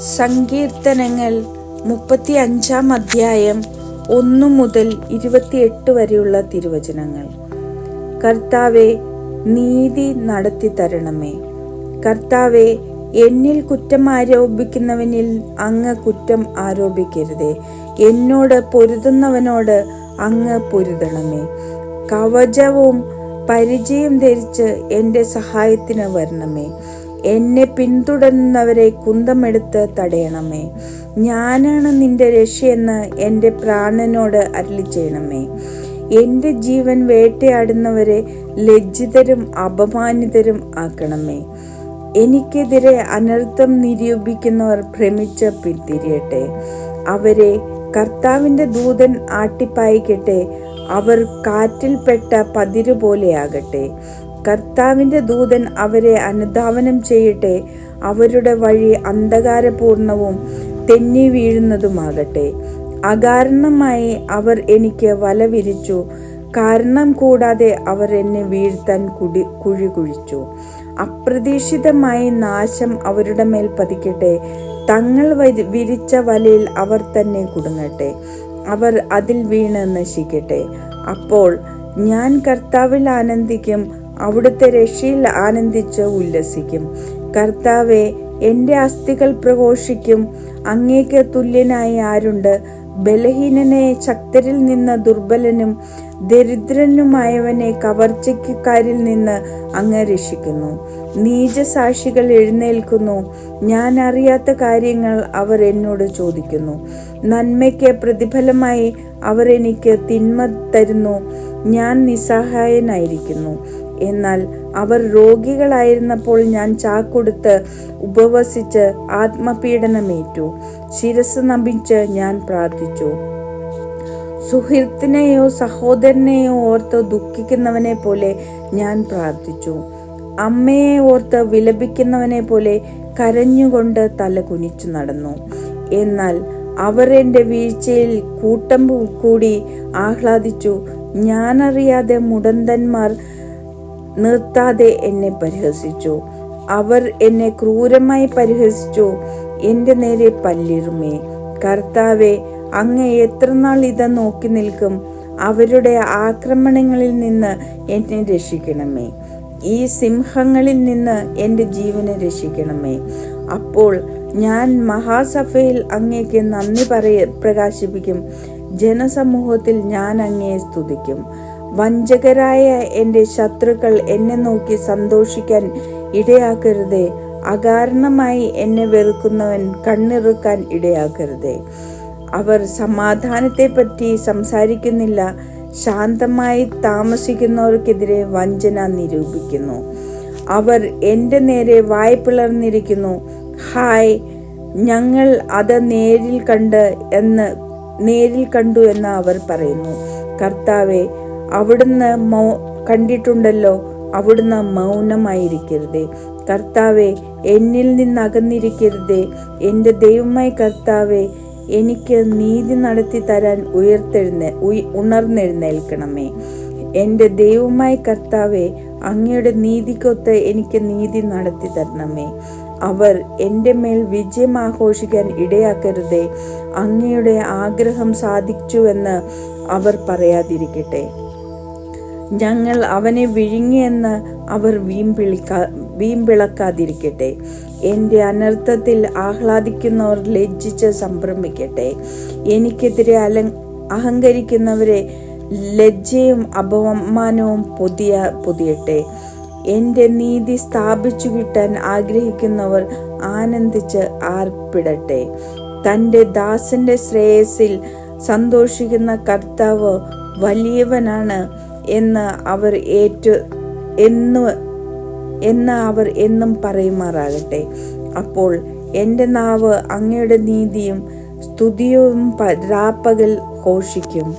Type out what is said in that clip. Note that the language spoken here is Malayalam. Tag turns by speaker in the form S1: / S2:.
S1: സങ്കീർത്തനങ്ങൾ മുപ്പത്തി അഞ്ചാം അധ്യായം ഒന്നു മുതൽ ഇരുപത്തിയെട്ട് വരെയുള്ള തിരുവചനങ്ങൾ. കർത്താവെ നീതി നടത്തി തരണമേ. കർത്താവെ എന്നിൽ കുറ്റം ആരോപിക്കുന്നവനിൽ അങ്ങ് കുറ്റം ആരോപിക്കരുതേ. എന്നോട് പൊരുതുന്നവനോട് അങ്ങ് പൊരുതണമേ. കവചവും പരിചയം ധരിച്ച് എന്റെ സഹായത്തിന് വരണമേ. എന്നെ പിന്തുടരുന്നവരെ കുന്തമെടുത്ത് തടയണമേ. ഞാനാണ് നിന്റെ രക്ഷയെന്ന് എന്റെ പ്രാണനോട് അരളി ചെയ്യണമേ. എന്റെ ജീവൻ വേട്ടയാടുന്നവരെ ലജ്ജിതരും അപമാനിതരും ആക്കണമേ. എനിക്കെതിരെ അനർത്ഥം നിരൂപിക്കുന്നവർ ഭ്രമിച്ച് പിന്തിരിയട്ടെ. അവരെ കർത്താവിന്റെ ദൂതൻ ആട്ടിപ്പായിക്കട്ടെ. അവർ കാറ്റിൽപ്പെട്ട പതിരു പോലെയാകട്ടെ കർത്താവിന്റെ ദൂതൻ അവരെ അനുധാവനം ചെയ്യട്ടെ. അവരുടെ വഴി അന്ധകാരപൂർണവും തെന്നി വീഴുന്നതുമാകട്ടെ. അകാരണമായി അവർ എനിക്ക് വല വിരിച്ചു കാരണം കൂടാതെ അവർ എന്നെ വീഴ്ത്താൻ കുടി കുഴി കുഴിച്ചു അപ്രതീക്ഷിതമായി നാശം അവരുടെ മേൽ പതിക്കട്ടെ. തങ്ങൾ വിരിച്ച വലയിൽ അവർ തന്നെ കുടുങ്ങട്ടെ. അവർ അതിൽ വീണ് നശിക്കട്ടെ. അപ്പോൾ ഞാൻ കർത്താവിൽ ആനന്ദിക്കും അവിടുത്തെ രക്ഷയിൽ ആനന്ദിച്ച് ഉല്ലസിക്കും. കർത്താവെ എന്റെ അസ്ഥികൾ പ്രഘോഷിക്കും. അങ്ങേക്ക് തുല്യനായി ആരുണ്ട്? ബലഹീനനെ ശക്തരിൽ നിന്ന് ദുർബലനും ദരിദ്രനുമായവനെ കവർച്ചയ്ക്കാരിൽ നിന്ന് അങ്ങ് രക്ഷിക്കുന്നു. നീചസാക്ഷികൾ എഴുന്നേൽക്കുന്നു. ഞാൻ അറിയാത്ത കാര്യങ്ങൾ അവർ എന്നോട് ചോദിക്കുന്നു. നന്മയ്ക്ക് പ്രതിഫലമായി അവർ എനിക്ക് തിന്മ തരുന്നു. ഞാൻ നിസ്സഹായനായിരിക്കുന്നു. എന്നാൽ അവർ രോഗികളായിരുന്നപ്പോൾ ഞാൻ ചാക്കൊടുത്ത് ഉപവസിച്ച് ആത്മപീഡനമേറ്റു. ശിരസ് നമ്പിച്ച് ഞാൻ പ്രാർത്ഥിച്ചു. സുഹൃത്തിനെയോ സഹോദരനെയോ ഓർത്ത് ദുഃഖിക്കുന്നവനെ പോലെ ഞാൻ പ്രാർത്ഥിച്ചു. അമ്മയെ ഓർത്ത് വിലപിക്കുന്നവനെ പോലെ കരഞ്ഞുകൊണ്ട് തല കുനിച്ചു നടന്നു. എന്നാൽ അവർ എന്റെ വീഴ്ചയിൽ കൂട്ടം കൂടി ആഹ്ലാദിച്ചു. ഞാനറിയാതെ മുടന്തന്മാർ നിർത്താതെ എന്നെ പരിഹസിച്ചു. അവർ എന്നെ ക്രൂരമായി പരിഹസിച്ചു. എന്റെ നേരെ പല്ലിറുമേ കർത്താവെ അങ്ങ് എത്ര നാൾ ഇത് നോക്കി നിൽക്കും? അവരുടെ ആക്രമണങ്ങളിൽ നിന്ന് എന്നെ രക്ഷിക്കണമേ. ഈ സിംഹങ്ങളിൽ നിന്ന് എന്റെ ജീവനെ രക്ഷിക്കണമേ. അപ്പോൾ ഞാൻ മഹാസഭയിൽ അങ്ങേക്ക് നന്ദി പറയ പ്രകാശിപ്പിക്കും. ജനസമൂഹത്തിൽ ഞാൻ അങ്ങയെ സ്തുതിക്കും. വഞ്ചകരായ എന്റെ ശത്രുക്കൾ എന്നെ നോക്കി സന്തോഷിക്കാൻ ഇടയാക്കരുതേ. അകാരണമായി എന്നെ വെറുക്കുന്നവൻ കണ്ണിറുക്കാൻ ഇടയാക്കരുതേ. അവർ സമാധാനത്തെപ്പറ്റി സംസാരിക്കുന്നില്ല. ശാന്തമായി താമസിക്കുന്നവർക്കെതിരെ വഞ്ചന നിരൂപിക്കുന്നു. അവർ എന്റെ നേരെ വായ് പിളർന്നിരിക്കുന്നു. ഹായ് ഞങ്ങൾ അത് നേരിൽ കണ്ട് എന്ന് നേരിൽ കണ്ടു എന്ന് അവർ പറയുന്നു. കർത്താവെ അവിടുന്ന് മൗ കണ്ടിട്ടുണ്ടല്ലോ അവിടുന്ന് മൗനമായിരിക്കരുതേ. കർത്താവെ എന്നിൽ നിന്ന് അകന്നിരിക്കരുതേ എന്റെ ദൈവമായി കർത്താവെ എനിക്ക് നീതി നടത്തി തരാൻ ഉയർത്തെഴുന്നേ ഉണർന്നെഴുന്നേൽക്കണമേ. എന്റെ ദൈവമായി കർത്താവെ അങ്ങയുടെ നീതിക്കൊത്ത് എനിക്ക് നീതി നടത്തി തരണമേ. അവർ എന്റെ മേൽ വിജയം ആഘോഷിക്കാൻ ഇടയാക്കരുതേ. അങ്ങയുടെ ആഗ്രഹം സാധിച്ചുവെന്ന് അവർ പറയാതിരിക്കട്ടെ. ഞങ്ങൾ അവനെ വിഴുങ്ങിയെന്ന് അവർ വീമ്പിളിക്കാ വീമ്പിളക്കാതിരിക്കട്ടെ. എന്റെ അനർത്ഥത്തിൽ ആഹ്ലാദിക്കുന്നവർ ലജ്ജിച്ച് സംഭ്രമിക്കട്ടെ എനിക്കെതിരെ അല അഹങ്കരിക്കുന്നവരെ ലജ്ജയും അപമാനവും പുതിയ പുതിയട്ടെ. എന്റെ നീതി സ്ഥാപിച്ചു കിട്ടാൻ ആഗ്രഹിക്കുന്നവർ ആനന്ദിച്ച് ആർപ്പിടട്ടെ. തന്റെ ദാസന്റെ ശ്രേയസിൽ സന്തോഷിക്കുന്ന കർത്താവ് വലിയവനാണ് എന്ന് അവർ ഏറ്റു എന്ന് എന്ന് അവർ എന്നും പറയുമാറാകട്ടെ. അപ്പോൾ എന്റെ നാവ് അങ്ങയുടെ നീതിയും സ്തുതിയും രാപ്പകൽ ഘോഷിക്കും.